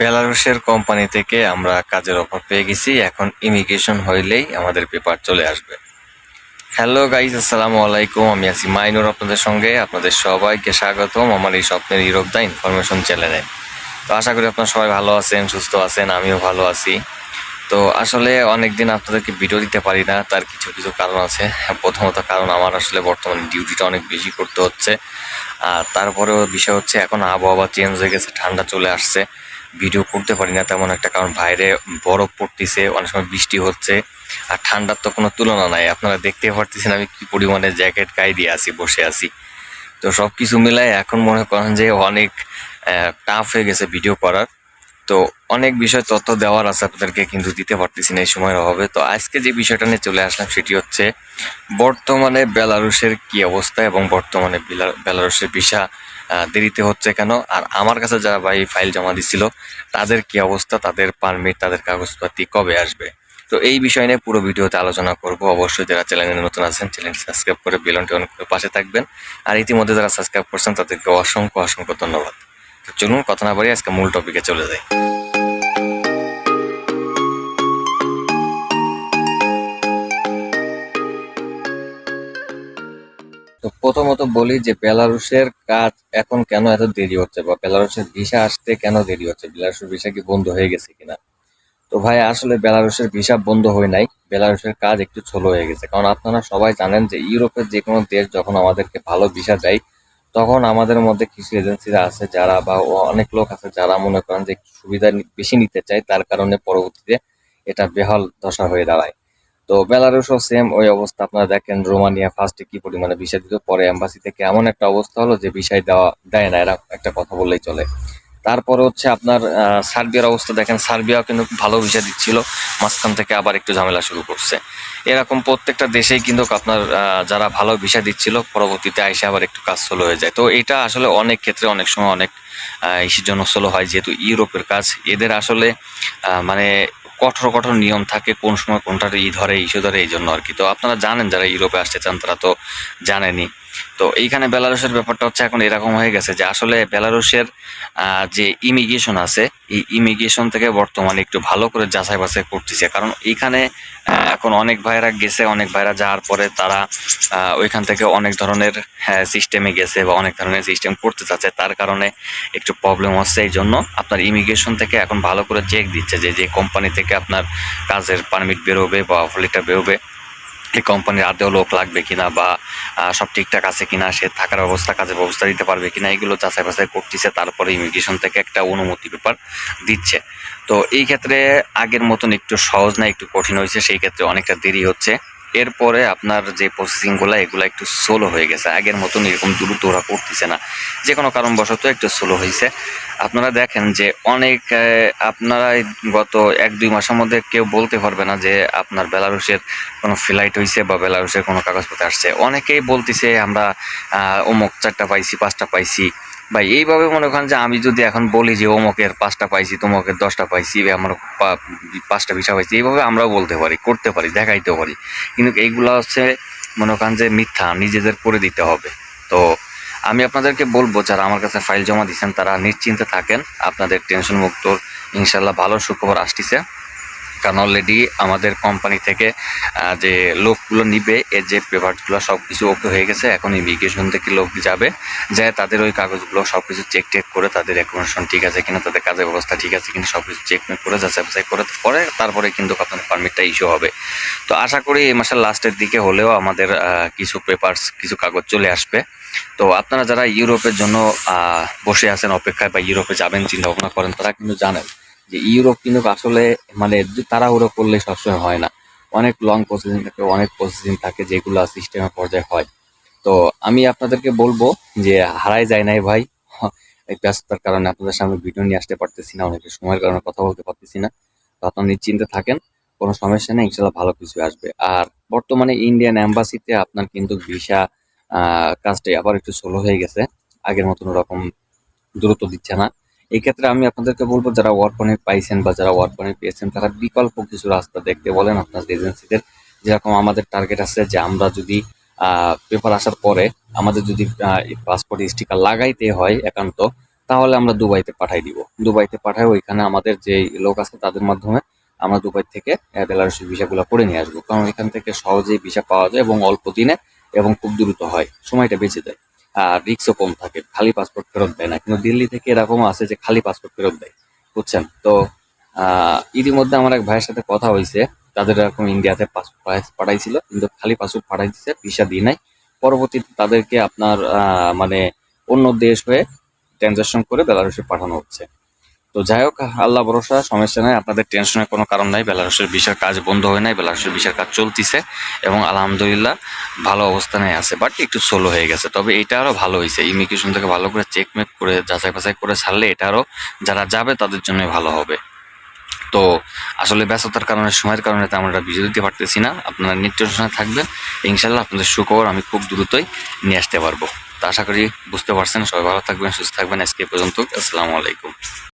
বেলারুশের company থেকে আমরা কাজের অফার পেয়ে গেছি। এখন ইমিগ্রেশন হইলেই আমাদের পেপার চলে আসবে। হ্যালো গাইজ আসসালামু আলাইকুম। আমি আছি মাইনুর আপনাদের সঙ্গে। আপনাদের সবাইকে স্বাগতম আমার এই স্বপ্নের ইউরোপ দা ইনফরমেশন চ্যানেলে তো আশা করি আপনারা সবাই ভালো আছেন, সুস্থ আছেন, আমিও ভালো আছি। তো আসলে অনেক দিন আপনাদেরকে ভিডিও দিতে পারি না, তার কিছু কিছু কারণ আছে। প্রথমত কারণ আমার আসলে বর্তমানে ডিউটিটা অনেক বেশি করতে হচ্ছে। আর তারপরেও বিষয় হচ্ছে এখন আবহাওয়া চেঞ্জ হয়ে গেছে, ঠান্ডা চলে আসছে। ভিডিও করতে পারি না তেমন একটা, কারণ বাইরে বরফ পড়তেছে, অনেক সময় বৃষ্টি হচ্ছে, আর ঠান্ডার তো কোনো তুলনা নাই। আপনারা দেখতে পারতেছেন আমি কি পরিমাণে জ্যাকেট গায়ে দিয়ে আসি বসে আছি। তো সব কিছু মিলায় এখন মনে করেন যে অনেক টাফ হয়ে গেছে ভিডিও করার। তো অনেক বিষয় তথ্য দেওয়ার আছে আপনাদেরকে, কিন্তু দিতে পারতেছি না এই সময়ের অভাবে। তো আজকে যে বিষয়টা নিয়ে চলে আসলাম সেটি হচ্ছে, বর্তমানে বেলারুশের কি অবস্থা এবং বর্তমানে বেলা- বেলারুশের ভিসা দেরিতে হচ্ছে কেন? আর আমার কাছে যারা ভাই ফাইল জমা দিছিল, তাদের কি অবস্থা? তাদের পারমিট, তাদের কাগজপাতি কবে আসবে? তো এই বিষয় নিয়ে পুরো ভিডিওতে আলোচনা করব। অবশ্যই যারা চ্যানেলে নতুন আছেন, চ্যানেলটি সাবস্ক্রাইব করে বেলনটি অন করে পাশে থাকবেন। আর ইতিমধ্যে যারা সাবস্ক্রাইব করছেন, তাদেরকে অসংখ্য অসংখ্য ধন্যবাদ। চলুন কথা না বাড়ি আজকে মূল টপিকে চলে যাই। তো প্রথমত বলি যে বেলারুশের কাজ এখন কেন এত দেরি হচ্ছে বা বেলারুশের ভিসা আসতে কেন দেরি হচ্ছে? বেলারুশের ভিসা কি বন্ধ হয়ে গেছে কিনা? তো ভাই, আসলে বেলারুশের ভিসা বন্ধ হয় নাই, বেলারুশের কাজ একটু ছোলো হয়ে গেছে। কারণ আপনারা সবাই জানেন যে ইউরোপের যে কোনো দেশ যখন আমাদেরকে ভালো ভিসা দেয় তখন আমাদের মধ্যে কিছু এজেন্সিরা আছে যারা বা অনেক লোক আছে যারা মনে করেন যে সুবিধা বেশি নিতে চায়, তার কারণে পরবর্তীতে এটা বেহাল দশা হয়ে দাঁড়ায়। তো বেলারুশও সেম ওই অবস্থা, আপনারা দেখেন রোমানিয়া ফার্স্টে কি পরিমাণে বিষয় দিত, পরে এম্বাসি থেকে এমন একটা অবস্থা হলো যে বিষয় দেওয়া দেয় না, এরা একটা কথা বললেই চলে। তারপরে হচ্ছে আপনার সার্বিয়ার অবস্থা দেখেন, সার্বিয়াও কিন্তু ভালো ভিসা দিচ্ছিল। মাঝখান থেকে আবার একটু ঝামেলা শুরু করছে। এরকম প্রত্যেকটা দেশেই কিন্তু আপনার যারা ভালো ভিসা দিচ্ছিল, পরবর্তীতে আইসে আবার একটু কাজ স্লো হয়ে যায়। তো এটা আসলে অনেক ক্ষেত্রে অনেক সময় অনেক ইসের জন্য স্লো হয়, যেহেতু ইউরোপের কাজ। এদের আসলে মানে কঠোর কঠোর নিয়ম থাকে, কোন সময় কোনটার ই ধরে ইস্যু ধরে, এই জন্য আর কি। তো আপনারা জানেন, যারা ইউরোপে আসতে চান, তারা তো জানেনই। তো এইখানে বেলারুশের ব্যাপারটা হচ্ছে এখন এরকম হয়ে গেছে যে আসলে বেলারুশের যে ইমিগ্রেশন আছে, এই ইমিগ্রেশন থেকে বর্তমানে একটু ভালো করে যাচাই বাছাই করতেছে। কারণ এইখানে এখন অনেক ভাইরা গেছে, অনেক ভাইরা যাওয়ার পরে তারা ওইখান থেকে অনেক ধরনের সিস্টেমে গেছে বা অনেক ধরনের সিস্টেম করতে চাচ্ছে। তার কারণে একটু প্রবলেম হচ্ছে এই জন্য আপনার ইমিগ্রেশন থেকে এখন ভালো করে চেক দিচ্ছে যে যে কোম্পানি থেকে আপনার কাজের পারমিট বেরোবে বা লেটার বেরোবে। এই কোম্পানির আদেও লোক লাগবে কিনা বা সব ঠিকঠাক আছে কিনা, সে থাকার ব্যবস্থা কাজের ব্যবস্থা দিতে পারবে কিনা, এগুলো যাচাই বাছাই করতেছে, তারপরে ইমিগ্রেশন থেকে একটা অনুমতি পেপার দিচ্ছে। তো এই ক্ষেত্রে আগের মতন একটু সহজ না, একটু কঠিন হয়েছে, সেই ক্ষেত্রে অনেকটা দেরি হচ্ছে। এরপরে আপনার যে প্রসেসিংগুলো এগুলো একটু স্লো হয়ে গেছে। আগের মতন এরকম দ্রুত ওরা করতেছে না। যে কোনো কারণবশত একটু স্লো হয়েছে আপনারা দেখেন যে অনেক আপনারা গত এক দুই মাসের মধ্যে কেউ বলতে পারবে না যে আপনার বেলারুশের কোনো ফ্লাইট হয়েছে বা বেলারুশের কোনো কাগজপত্র আসছে। অনেকেই বলতেছে, আমরা অমুক চারটা পাইছি, পাঁচটা পাইছি। ভাই, এইভাবে মনে করেন যে আমি যদি এখন বলি যে অমুকের পাঁচটা পাইছি তমুকের দশটা পাইছি আমার পাঁচটা বিষয় পাইছি, এইভাবে আমরাও বলতে পারি, করতে পারি, দেখাইতেও পারি। কিন্তু এইগুলো হচ্ছে মনে করেন যে মিথ্যা, নিজেদের করে দিতে হবে। তো আমি আপনাদেরকে বলব, যারা আমার কাছে ফাইল জমা দিচ্ছেন তারা নিশ্চিন্তে থাকেন। আপনাদের টেনশন মুক্ত ইনশাল্লাহ ভালো সুখবর আসতেছে। কারণ অলরেডি আমাদের কোম্পানি থেকে যে লোকগুলো নিবে, এর যে পেপারগুলো সব কিছু ওকে হয়ে গেছে, এখন ইমিগ্রেশন থেকে লোক যাবে, যায় তাদের ওই কাগজগুলো সব কিছু চেক টেক করে তাদের অ্যাকোমোডেশন ঠিক আছে কিনা, তাদের কাজের ব্যবস্থা ঠিক আছে কিনা সব কিছু চেক করে যাচাই বাছাই করে পরে তারপরে কিন্তু আপনাদের পারমিটটা ইস্যু হবে। তো আশা করি এই মাসের লাস্টের দিকে হলেও আমাদের কিছু পেপারস কিছু কাগজ চলে আসবে। তো আপনারা যারা ইউরোপের জন্য বসে আছেন, অপেক্ষায় বা ইউরোপে যাবেন, চিন্তা ভাবনা করেন, তারা কিন্তু জানেন। যে ইউরোপ কিন্তু আসলে মানে তাড়াহুড়ো করলে সবসময় হয় না। অনেক লং প্রসেসিং থাকে, অনেক প্রসেসিং থাকে যেগুলো সিস্টেমের পর্যায়ে হয়। তো আমি আপনাদেরকে বলব যে হারাই যায় নাই ভাই। ব্যস্ততার কারণে আপনাদের সামনে ভিডিও নিয়ে আসতে পারতেছি না অনেকের সময়ের কারণে কথা বলতে পারতেছি না। তো আপনারা নিশ্চিন্তে থাকেন, কোনো সমস্যা নেই ইনশাল্লাহ ভালো কিছু আসবে। আর বর্তমানে ইন্ডিয়ান অ্যাম্বাসিতে আপনার কিন্তু ভিসা কাজটাই আবার একটু স্লো হয়ে গেছে। আগের মতন ওরকম দ্রুত দিচ্ছে না। এই ক্ষেত্রে আমি আপনাদেরকে বলব, যারা ওয়ার্ক পারমিট পাইছেন বা যারা ওয়ার্ক পারমিট পেয়েছেন, তারা বিকল্প কিছু রাস্তা দেখতে বলেন আপনাদের এজেন্সিদের যেরকম আমাদের টার্গেট আছে যে আমরা যদি পেপার আসার পরে আমাদের যদি পাসপোর্ট স্টিকার লাগাইতে হয় একান্ত, তাহলে আমরা দুবাইতে পাঠাই দিব। দুবাইতে পাঠাই ওইখানে আমাদের যে লোক আছে তাদের মাধ্যমে আমরা দুবাই থেকে বেলারুশের ভিসাগুলো করে নিয়ে আসব। কারণ এখান থেকে সহজেই ভিসা পাওয়া যায় এবং অল্প দিনে এবং খুব দ্রুত হয়, সময়টা বেঁচে যায়। রিক্সও কম থাকে, খালি পাসপোর্ট ফেরত দেয় না। কিন্তু দিল্লি থেকে এরকমও আছে যে খালি পাসপোর্ট ফেরত দেয়, বুঝছেন? তো ইতিমধ্যে আমার এক ভাইয়ের সাথে কথা হয়েছে, তাদের এরকম ইন্ডিয়াতে পাসপোর্ট পাঠাইছিল, কিন্তু খালি পাসপোর্ট পাঠাই দিচ্ছে ভিসা দিয়ে নাই। পরবর্তীতে তাদেরকে আপনার মানে অন্য দেশ হয়ে ট্রানজাকশন করে বেলারুশে পাঠানো হচ্ছে। তো যাই হোক, আল্লাহ ভরসা, সমস্যা নাই। আপনাদের টেনশনের কোনো কারণ নাই। বেলারুশের ভিসার কাজ বন্ধ হয় নাই বেলারুশের ভিসার কাজ চলতিছে এবং আলহামদুলিল্লাহ ভালো অবস্থানে আছে বাট একটু সোলো হয়ে গেছে। তবে এটা আরও ভালো হয়েছে ইমিগ্রেশন থেকে ভালো করে চেকমেক করে, যাচাই বাছাই করে ছাড়লে এটা আরও যারা যাবে তাদের জন্য ভালো হবে। তো আসলে ব্যস্ততার কারণে, সময়ের কারণে তেমন একটা ভিডিও দিতে পারতেছি না। আপনারা নির্দেশনা থাকবেন। ইনশাল্লাহ আপনাদের সুখবর আমি খুব দ্রুতই নিয়ে আসতে পারব। তো আশা করি বুঝতে পারছেন। সবাই ভালো থাকবেন, সুস্থ থাকবেন। আজকে পর্যন্ত, আসসালামু আলাইকুম।